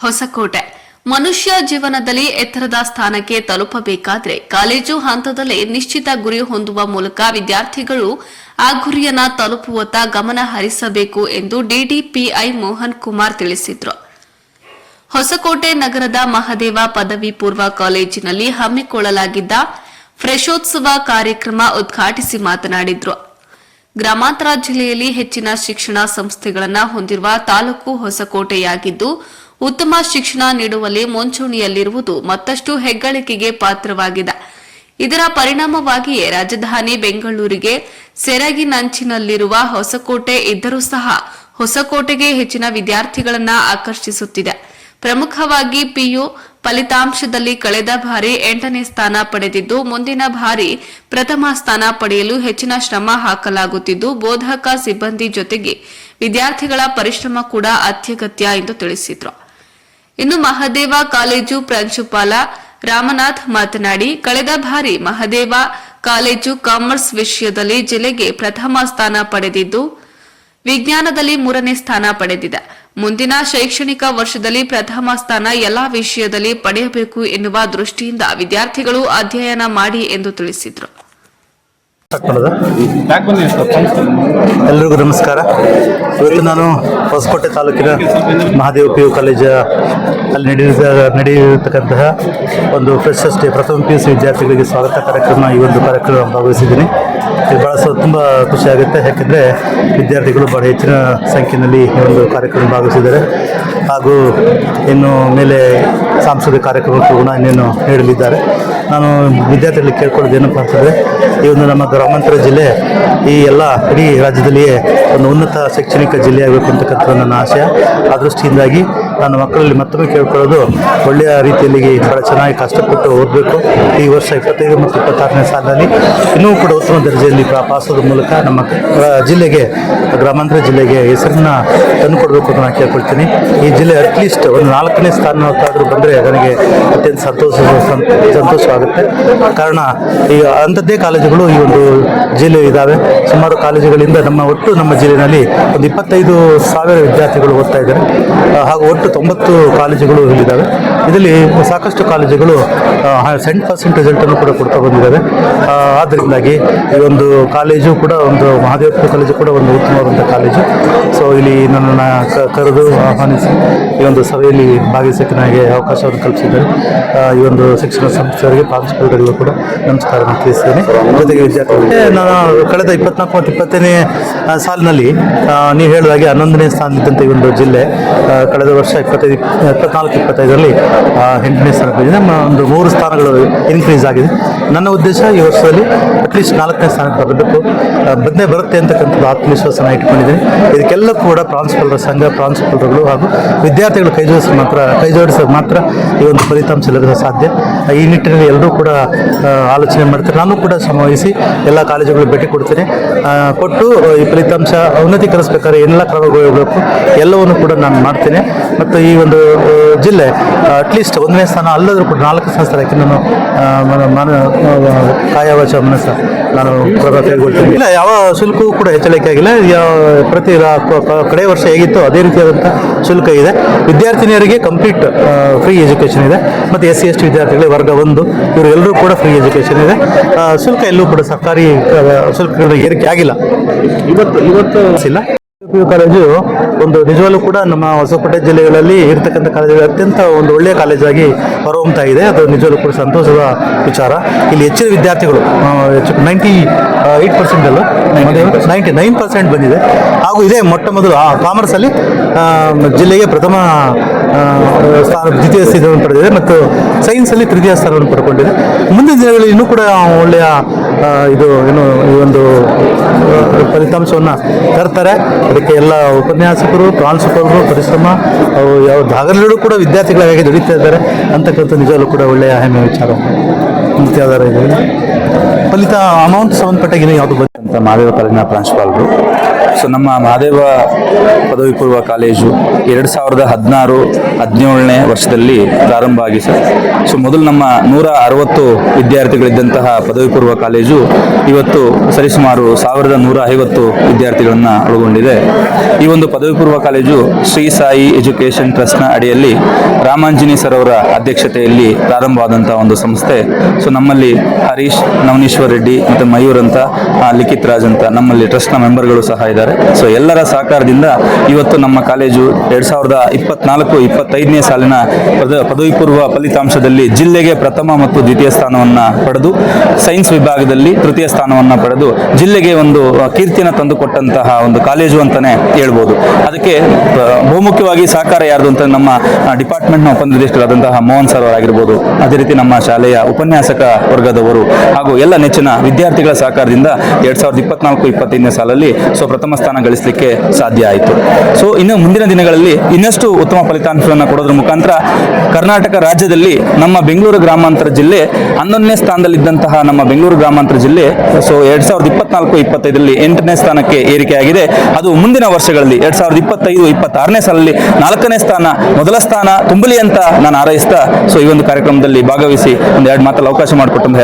ಹೊಸಕೋಟೆ. ಮನುಷ್ಯ ಜೀವನದಲ್ಲಿ ಎತ್ತರದ ಸ್ಥಾನಕ್ಕೆ ತಲುಪಬೇಕಾದ್ರೆ ಕಾಲೇಜು ಹಂತದಲ್ಲಿ ನಿಶ್ಚಿತ ಗುರಿ ಹೊಂದುವ ಮೂಲಕ ವಿದ್ಯಾರ್ಥಿಗಳು ಆ ಗುರಿಯನ್ನ ತಲುಪುವತ್ತ ಗಮನ ಹರಿಸಬೇಕು ಎಂದು ಡಿಡಿಪಿಐ ಮೋಹನ್ ಕುಮಾರ್ ತಿಳಿಸಿದರು. ಹೊಸಕೋಟೆ ನಗರದ ಮಹದೇವ ಪದವಿ ಪೂರ್ವ ಕಾಲೇಜಿನಲ್ಲಿ ಹಮ್ಮಿಕೊಳ್ಳಲಾಗಿದ್ದ ಫ್ರೆಶೋತ್ಸವ ಕಾರ್ಯಕ್ರಮ ಉದ್ಘಾಟಿಸಿ ಮಾತನಾಡಿದ್ರು. ಗ್ರಾಮಾಂತರ ಜಿಲ್ಲೆಯಲ್ಲಿ ಹೆಚ್ಚಿನ ಶಿಕ್ಷಣ ಸಂಸ್ಥೆಗಳನ್ನು ಹೊಂದಿರುವ ತಾಲೂಕು ಹೊಸಕೋಟೆಯಾಗಿದ್ದು ಉತ್ತಮ ಶಿಕ್ಷಣ ನೀಡುವಲ್ಲಿ ಮುಂಚೂಣಿಯಲ್ಲಿರುವುದು ಮತ್ತಷ್ಟು ಹೆಗ್ಗಳಿಕೆಗೆ ಪಾತ್ರವಾಗಿದೆ. ಇದರ ಪರಿಣಾಮವಾಗಿಯೇ ರಾಜಧಾನಿ ಬೆಂಗಳೂರಿಗೆ ಸೆರಗಿನಂಚಿನಲ್ಲಿರುವ ಹೊಸಕೋಟೆ ಇದ್ದರೂ ಸಹ ಹೊಸಕೋಟೆಗೆ ಹೆಚ್ಚಿನ ವಿದ್ಯಾರ್ಥಿಗಳನ್ನ ಆಕರ್ಷಿಸುತ್ತಿದೆ. ಪ್ರಮುಖವಾಗಿ ಪಿಯು ಫಲಿತಾಂಶದಲ್ಲಿ ಕಳೆದ ಬಾರಿ ಎಂಟನೇ ಸ್ಥಾನ ಪಡೆದಿದ್ದು, ಮುಂದಿನ ಬಾರಿ ಪ್ರಥಮ ಸ್ಥಾನ ಪಡೆಯಲು ಹೆಚ್ಚಿನ ಶ್ರಮ ಹಾಕಲಾಗುತ್ತಿದ್ದು, ಬೋಧಕ ಸಿಬ್ಬಂದಿ ಜೊತೆಗೆ ವಿದ್ಯಾರ್ಥಿಗಳ ಪರಿಶ್ರಮ ಕೂಡ ಅತ್ಯಗತ್ಯ ಎಂದು ತಿಳಿಸಿದರು. ಇನ್ನು ಮಹದೇವ ಕಾಲೇಜು ಪ್ರಾಂಶುಪಾಲ ರಾಮನಾಥ್ ಮಾತನಾಡಿ, ಕಳೆದ ಬಾರಿ ಮಹದೇವ ಕಾಲೇಜು ಕಾಮರ್ಸ್ ವಿಷಯದಲ್ಲಿ ಜಿಲ್ಲೆಗೆ ಪ್ರಥಮ ಸ್ಥಾನ ಪಡೆದಿದ್ದು, ವಿಜ್ಞಾನದಲ್ಲಿ ಮೂರನೇ ಸ್ಥಾನ ಪಡೆದಿದೆ. ಮುಂದಿನ ಶೈಕ್ಷಣಿಕ ವರ್ಷದಲ್ಲಿ ಪ್ರಥಮ ಸ್ಥಾನ ಎಲ್ಲಾ ವಿಷಯದಲ್ಲಿ ಪಡೆಯಬೇಕು ಎನ್ನುವ ದೃಷ್ಟಿಯಿಂದ ವಿದ್ಯಾರ್ಥಿಗಳು ಅಧ್ಯಯನ ಮಾಡಿ ಎಂದು ತಿಳಿಸಿದರು. ಎಲ್ರಿಗೂ ನಮಸ್ಕಾರ. ಇವತ್ತು ನಾನು ಹೊಸಕೋಟೆ ತಾಲೂಕಿನ ಮಹಾದೇವ ಪಿ ಯು ಕಾಲೇಜ ಅಲ್ಲಿ ನಡೆದ ನಡೆಯತಕ್ಕಂತಹ ಒಂದು ಫ್ರೆಶರ್ಸ್ ಡೇ ಪ್ರಥಮ ಪಿ ಯು ಸಿ ವಿದ್ಯಾರ್ಥಿಗಳಿಗೆ ಸ್ವಾಗತ ಕಾರ್ಯಕ್ರಮ ಈ ಒಂದು ಕಾರ್ಯಕ್ರಮ ಭಾಗವಹಿಸಿದ್ದೀನಿ. ಇದು ಭಾಳ ಸ ತುಂಬ ಖುಷಿಯಾಗುತ್ತೆ ಯಾಕೆಂದರೆ ವಿದ್ಯಾರ್ಥಿಗಳು ಭಾಳ ಹೆಚ್ಚಿನ ಸಂಖ್ಯೆಯಲ್ಲಿ ಈ ಒಂದು ಕಾರ್ಯಕ್ರಮ ಭಾಗವಹಿಸಿದ್ದಾರೆ. ಹಾಗೂ ಇನ್ನು ಮೇಲೆ ಸಾಂಸ್ಕೃತಿಕ ಕಾರ್ಯಕ್ರಮಕ್ಕೂ ಕೂಡ ಇನ್ನೇನು ನೀಡಲಿದ್ದಾರೆ. ನಾನು ವಿದ್ಯಾರ್ಥಿಗಳಿಗೆ ಕೇಳ್ಕೊಳ್ಳೋದು ಏನಪ್ಪ ಅಂತಂದರೆ, ಈ ಒಂದು ನಮ್ಮ ಗ್ರಾಮಾಂತರ ಜಿಲ್ಲೆ ಈ ಎಲ್ಲ ಇಡೀ ರಾಜ್ಯದಲ್ಲಿಯೇ ಒಂದು ಉನ್ನತ ಶೈಕ್ಷಣಿಕ ಜಿಲ್ಲೆಯಾಗಬೇಕು ಅಂತಕ್ಕಂಥ ನನ್ನ ಆಶಯ. ಆ ದೃಷ್ಟಿಯಿಂದಾಗಿ ನಾನು ಮಕ್ಕಳಲ್ಲಿ ಮತ್ತೊಮ್ಮೆ ಕೇಳ್ಕೊಳ್ಳೋದು ಒಳ್ಳೆಯ ರೀತಿಯಲ್ಲಿ ಭಾಳ ಚೆನ್ನಾಗಿ ಕಷ್ಟಪಟ್ಟು ಓದಬೇಕು. ಈ ವರ್ಷ ಇಪ್ಪತ್ತೈದು ಮತ್ತು ಇಪ್ಪತ್ತಾರನೇ ಸಾಲಿನಲ್ಲಿ ಇನ್ನೂ ಕೂಡ ಉತ್ತಮ ದರ್ಜೆಯಲ್ಲಿ ಪಾಸೋದ ಮೂಲಕ ನಮ್ಮ ಜಿಲ್ಲೆಗೆ, ಗ್ರಾಮಾಂತರ ಜಿಲ್ಲೆಗೆ ಹೆಸರನ್ನ ತಂದುಕೊಡ್ಬೇಕು ಅಂತ ನಾನು ಕೇಳ್ಕೊಳ್ತೀನಿ. ಈ ಜಿಲ್ಲೆ ಅಟ್ಲೀಸ್ಟ್ ಒಂದು ನಾಲ್ಕನೇ ಸ್ಥಾನಕ್ಕಾದರೂ ಬಂದರೆ ನನಗೆ ಅತ್ಯಂತ ಸಂತೋಷ ಸಂತೋಷವಾಗುತ್ತೆ. ಕಾರಣ, ಈ ಅಂಥದ್ದೇ ಕಾಲೇಜುಗಳು ಈ ಒಂದು ಜಿಲ್ಲೆ ಇದ್ದಾವೆ ಸುಮಾರು ಕಾಲೇಜುಗಳಿಂದ ನಮ್ಮ ಒಟ್ಟು ನಮ್ಮ ಜಿಲ್ಲೆಯಲ್ಲಿ ಒಂದು ಇಪ್ಪತ್ತೈದು ಸಾವಿರ ವಿದ್ಯಾರ್ಥಿಗಳು ಓದ್ತಾ ಇದ್ದಾರೆ. ಹಾಗೂ ತೊಂಬತ್ತು ಕಾಲೇಜುಗಳು ಇಲ್ಲಿದ್ದಾವೆ. ಇದರಲ್ಲಿ ಸಾಕಷ್ಟು ಕಾಲೇಜುಗಳು ಸೆಂಟ್ ಪರ್ಸೆಂಟ್ ರಿಸಲ್ಟನ್ನು ಕೂಡ ಕೊಡ್ತಾ ಬಂದಿದ್ದಾವೆ. ಆದ್ದರಿಂದಾಗಿ ಈ ಒಂದು ಕಾಲೇಜು ಕೂಡ ಒಂದು ಮಹಾದೇವಪುರ ಕಾಲೇಜು ಕೂಡ ಒಂದು ಉತ್ತಮವಾದಂಥ ಕಾಲೇಜು. ಸೊ ಇಲ್ಲಿ ನನ್ನನ್ನು ಕರೆದು ಆಹ್ವಾನಿಸಿ ಈ ಒಂದು ಸಭೆಯಲ್ಲಿ ಭಾಗವಹಿಸೋಕ್ಕೆ ನನಗೆ ಅವಕಾಶವನ್ನು ಕಲ್ಪಿಸಿದ್ದಾರೆ. ಈ ಒಂದು ಶಿಕ್ಷಣ ಸಂಸ್ಥೆಯವರಿಗೆ ಪ್ರಾಂಶುಪಾಲರಿಗೂ ಕೂಡ ನಮಸ್ಕಾರವನ್ನು ತಿಳಿಸ್ತೇನೆ. ಜೊತೆಗೆ ವಿದ್ಯಾರ್ಥಿಗಳಿಗೆ ನಾನು ಕಳೆದ ಇಪ್ಪತ್ನಾಲ್ಕು ಮತ್ತು ಇಪ್ಪತ್ತನೇ ಸಾಲಿನಲ್ಲಿ ನೀವು ಹೇಳಿದ ಹಾಗೆ ಹನ್ನೊಂದನೇ ಸ್ಥಾನದಿದ್ದಂಥ ಈ ಒಂದು ಜಿಲ್ಲೆ ಕಳೆದ ವರ್ಷ ಇಪ್ಪತ್ತೈದು ಇಪ್ಪತ್ನಾಲ್ಕು ಇಪ್ಪತ್ತೈದರಲ್ಲಿ ಎಂಟನೇ ಸ್ಥಾನ ಬಂದಿದೆ ಒಂದು ಮೂರು ಸ್ಥಾನಗಳು ಇನ್ಕ್ರೀಸ್ ಆಗಿದೆ. ನನ್ನ ಉದ್ದೇಶ ಈ ವರ್ಷದಲ್ಲಿ ಅಟ್ಲೀಸ್ಟ್ ನಾಲ್ಕನೇ ಸ್ಥಾನಕ್ಕೆ ಬರಬೇಕು. ಬಂದೇ ಬರುತ್ತೆ ಅಂತಕ್ಕಂಥದ್ದು ಆತ್ಮವಿಶ್ವಾಸನ ಇಟ್ಕೊಂಡಿದ್ದೀನಿ ಇದಕ್ಕೆಲ್ಲ ಕೂಡ ಪ್ರಾಂಶುಪಾಲರ ಸಂಘ, ಪ್ರಾಂಶುಪಾಲರುಗಳು ಹಾಗೂ ವಿದ್ಯಾರ್ಥಿಗಳು ಕೈ ಜೋಡಿಸಿ ಮಾತ್ರ, ಕೈ ಜೋಡಿಸೋದು ಮಾತ್ರ ಈ ಒಂದು ಫಲಿತಾಂಶ ಲಭಿಸೋ ಸಾಧ್ಯ. ಈ ನಿಟ್ಟಿನಲ್ಲಿ ಎಲ್ಲರೂ ಕೂಡ ಆಲೋಚನೆ ಮಾಡ್ತಾರೆ. ನಾನು ಕೂಡ ಶ್ರಮವಹಿಸಿ ಎಲ್ಲ ಕಾಲೇಜುಗಳು ಭೇಟಿ ಕೊಡ್ತೇನೆ. ಕೊಟ್ಟು ಈ ಫಲಿತಾಂಶ ಉನ್ನತೀಕರಿಸಬೇಕಾದ್ರೆ ಎಲ್ಲ ಕ್ರಮಗಳು ಎಲ್ಲವನ್ನು ಕೂಡ ನಾನು ಮಾಡ್ತೇನೆ. ಮತ್ತು ಈ ಒಂದು ಜಿಲ್ಲೆ ಅಟ್ಲೀಸ್ಟ್ ಒಂದನೇ ಸ್ಥಾನ ಅಲ್ಲದರೂ ಕೂಡ ನಾಲ್ಕು ಸ್ಥಾನ ಸ್ಥಳಕ್ಕೆ ನಾನು ಕಾಯವಾಚ ಮನಸ್ಸ ನಾನು ಕೈಗೊಳ್ತೀನಿ ಇಲ್ಲ ಯಾವ ಶುಲ್ಕವೂ ಕೂಡ ಹೆಚ್ಚಳಿಕೆ ಆಗಿಲ್ಲ. ಯಾವ ಪ್ರತಿ ಕಡೆ ವರ್ಷ ಹೇಗಿತ್ತು ಅದೇ ರೀತಿಯಾದಂಥ ಶುಲ್ಕ ಇದೆ. ವಿದ್ಯಾರ್ಥಿನಿಯರಿಗೆ ಕಂಪ್ಲೀಟ್ ಫ್ರೀ ಎಜುಕೇಷನ್ ಇದೆ. ಮತ್ತು ಎಸ್ ಸಿ ಎಸ್ ಟಿ ವಿದ್ಯಾರ್ಥಿಗಳಿಗೆ ವರ್ಗ ಒಂದು. ಇವರೆಲ್ಲರೂ ಕೂಡ ಫ್ರೀ ಎಜುಕೇಷನ್ ಇದೆ. ಶುಲ್ಕ ಎಲ್ಲೂ ಕೂಡ ಸರ್ಕಾರಿ ಶುಲ್ಕಗಳ ಏರಿಕೆ ಆಗಿಲ್ಲ. ಇವತ್ತು ಇವತ್ತು ಇಲ್ಲ. ಪಿ ಯು ಕಾಲೇಜು ಒಂದು ನಿಜವಾಗ್ಲೂ ಕೂಡ ನಮ್ಮ ಹೊಸಪೇಟೆ ಜಿಲ್ಲೆಗಳಲ್ಲಿ ಇರತಕ್ಕಂಥ ಕಾಲೇಜುಗಳು ಅತ್ಯಂತ ಒಂದು ಒಳ್ಳೆಯ ಕಾಲೇಜಾಗಿ ಹೊರಹೊಮ್ತಾ ಇದೆ. ಅದು ನಿಜವಾಗ್ಲೂ ಕೂಡ ಸಂತೋಷದ ವಿಚಾರ. ಇಲ್ಲಿ ಹೆಚ್ಚಿನ ವಿದ್ಯಾರ್ಥಿಗಳು ಹೆಚ್ಚು ನೈಂಟಿ ಏಯ್ಟ್ ಪರ್ಸೆಂಟ್ ಅಲ್ಲ ನೈಂಟಿ ನೈನ್ ಪರ್ಸೆಂಟ್ ಬಂದಿದೆ. ಹಾಗೂ ಇದೇ ಮೊಟ್ಟ ಮೊದಲು, ಆ ಕಾಮರ್ಸಲ್ಲಿ ಜಿಲ್ಲೆಗೆ ಪ್ರಥಮ ಸ್ಥಾನ, ದ್ವಿತೀಯ ಸ್ಥಾನವನ್ನು ಪಡೆದಿದೆ ಮತ್ತು ಸೈನ್ಸಲ್ಲಿ ತೃತೀಯ ಸ್ಥಾನವನ್ನು ಪಡ್ಕೊಂಡಿದೆ. ಮುಂದಿನ ದಿನಗಳಲ್ಲಿ ಇನ್ನೂ ಕೂಡ ಒಳ್ಳೆಯ ಇದು ಏನು, ಈ ಒಂದು ಫಲಿತಾಂಶವನ್ನು ತರ್ತಾರೆ. ಅದಕ್ಕೆ ಎಲ್ಲ ಉಪನ್ಯಾಸಕರು, ಪ್ರಾಂಶುಪಾಲರು, ಪರಿಶ್ರಮ ಅವು ಯಾವ ಭಾಗದಲ್ಲೂ ಕೂಡ ವಿದ್ಯಾರ್ಥಿಗಳಾಗಿ ದುಡಿತಾ ಇದ್ದಾರೆ ಅಂತಕ್ಕಂಥ ನಿಜವಲ್ಲೂ ಕೂಡ ಒಳ್ಳೆಯ ಹೆಮ್ಮೆ ವಿಚಾರ. ಮತ್ತೆ ಯಾವ್ದಾರ ಇದೆ ಫಲಿತ ಅಮೌಂಟ್ ಸಂಬಂಧಪಟ್ಟಾಗ ಇನ್ನೂ ಯಾವುದು ಬಂತ ಅಂತ ಮಾದೇವ ಕಾಲೇಜಿನ ಪ್ರಾಂಶುಪಾಲರು. ಸೊ ನಮ್ಮ ಮಹಾದೇವ ಪದವಿ ಪೂರ್ವ ಕಾಲೇಜು ಎರಡು ಸಾವಿರದ ಹದಿನಾರು ಹದಿನೇಳನೇ ವರ್ಷದಲ್ಲಿ ಪ್ರಾರಂಭ ಆಗಿ ಸರ್. ಸೊ ಮೊದಲು ನಮ್ಮ ನೂರ ಅರವತ್ತು ವಿದ್ಯಾರ್ಥಿಗಳಿದ್ದಂತಹ ಪದವಿ ಪೂರ್ವ ಕಾಲೇಜು ಇವತ್ತು ಸರಿಸುಮಾರು ಸಾವಿರದ ನೂರ ಐವತ್ತು ವಿದ್ಯಾರ್ಥಿಗಳನ್ನು ಒಳಗೊಂಡಿದೆ. ಈ ಒಂದು ಪದವಿ ಪೂರ್ವ ಕಾಲೇಜು ಶ್ರೀ ಸಾಯಿ ಎಜುಕೇಷನ್ ಟ್ರಸ್ಟ್ನ ಅಡಿಯಲ್ಲಿ ರಾಮಾಂಜಿನಿ ಸರ್ ಅವರ ಅಧ್ಯಕ್ಷತೆಯಲ್ಲಿ ಪ್ರಾರಂಭವಾದಂತಹ ಒಂದು ಸಂಸ್ಥೆ. ಸೊ ನಮ್ಮಲ್ಲಿ ಹರೀಶ್, ನವನೀಶ್ವರ್ ರೆಡ್ಡಿ ಮತ್ತು ಮಯೂರ್ ಅಂತ ಲಿಖಿತ್ ರಾಜ್ ಅಂತ ನಮ್ಮಲ್ಲಿ ಟ್ರಸ್ಟ್ನ ಮೆಂಬರ್ಗಳು ಸಹ ಇದ್ದಾರೆ. ಸೊ ಎಲ್ಲರ ಸಹಕಾರದಿಂದ ಇವತ್ತು ನಮ್ಮ ಕಾಲೇಜು ಎರಡ್ ಸಾವಿರದ ಇಪ್ಪತ್ನಾಲ್ಕು, ಇಪ್ಪತ್ತೈದನೇ ಸಾಲಿನ ಪದ ಪದವಿ ಪೂರ್ವ ಫಲಿತಾಂಶದಲ್ಲಿ ಜಿಲ್ಲೆಗೆ ಪ್ರಥಮ ಮತ್ತು ದ್ವಿತೀಯ ಸ್ಥಾನವನ್ನು ಪಡೆದು, ಸೈನ್ಸ್ ವಿಭಾಗದಲ್ಲಿ ತೃತೀಯ ಸ್ಥಾನವನ್ನು ಪಡೆದು, ಜಿಲ್ಲೆಗೆ ಒಂದು ಕೀರ್ತಿಯನ್ನು ತಂದುಕೊಟ್ಟಂತಹ ಒಂದು ಕಾಲೇಜು ಅಂತಾನೆ ಹೇಳ್ಬೋದು. ಅದಕ್ಕೆ ಬಹುಮುಖ್ಯವಾಗಿ ಸಹಕಾರ ಯಾರ್ದು ಅಂತ ನಮ್ಮ ಡಿಪಾರ್ಟ್ಮೆಂಟ್ನ ಉಪನಿರ್ದೇಶಕರಾದಂತಹ ಮೋಹನ್ ಸರ್ ಅವರಾಗಿರ್ಬೋದು. ಅದೇ ರೀತಿ ನಮ್ಮ ಶಾಲೆಯ ಉಪನ್ಯಾಸಕ ವರ್ಗದವರು ಹಾಗೂ ಎಲ್ಲ ನೆಚ್ಚಿನ ವಿದ್ಯಾರ್ಥಿಗಳ ಸಹಕಾರದಿಂದ ಎರಡ್ ಸಾವಿರದ ಇಪ್ಪತ್ನಾಲ್ಕು, ಇಪ್ಪತ್ತೈದನೇ ಸಾಲಲ್ಲಿ ಸೊ ಪ್ರಥಮ ಸ್ಥಾನ ಗಳಿಸಲಿಕ್ಕೆ ಸಾಧ್ಯ ಆಯಿತು. ಸೊ ಇನ್ನು ಮುಂದಿನ ದಿನಗಳಲ್ಲಿ ಇನ್ನಷ್ಟು ಉತ್ತಮ ಫಲಿತಾಂಶಗಳನ್ನು ಕೊಡೋದ್ರ ಮುಖಾಂತರ ಕರ್ನಾಟಕ ರಾಜ್ಯದಲ್ಲಿ ನಮ್ಮ ಬೆಂಗಳೂರು ಗ್ರಾಮಾಂತರ ಜಿಲ್ಲೆ ಹನ್ನೊಂದನೇ ಸ್ಥಾನದಲ್ಲಿದ್ದಂತಹ ನಮ್ಮ ಬೆಂಗಳೂರು ಗ್ರಾಮಾಂತರ ಜಿಲ್ಲೆ ಸೊ ಎರಡ್ ಸಾವಿರದ ಇಪ್ಪತ್ನಾಲ್ಕು, ಇಪ್ಪತ್ತೈದರಲ್ಲಿ ಎಂಟನೇ ಸ್ಥಾನಕ್ಕೆ ಏರಿಕೆಯಾಗಿದೆ. ಅದು ಮುಂದಿನ ವರ್ಷಗಳಲ್ಲಿ ಎರಡ್ ಸಾವಿರದ ಇಪ್ಪತ್ತೈದು, ಇಪ್ಪತ್ತಾರನೇ ಸಾಲಲ್ಲಿ ನಾಲ್ಕನೇ ಸ್ಥಾನ, ಮೊದಲ ಸ್ಥಾನ, ತುಂಬಲಿ ಅಂತ ನಾನು ಆರೈಸ್ತಾ ಸೊ ಈ ಒಂದು ಕಾರ್ಯಕ್ರಮದಲ್ಲಿ ಭಾಗವಹಿಸಿ ಒಂದು ಎರಡು ಮಾತಲ್ಲಿ ಅವಕಾಶ ಮಾಡಿಕೊಟ್ಟು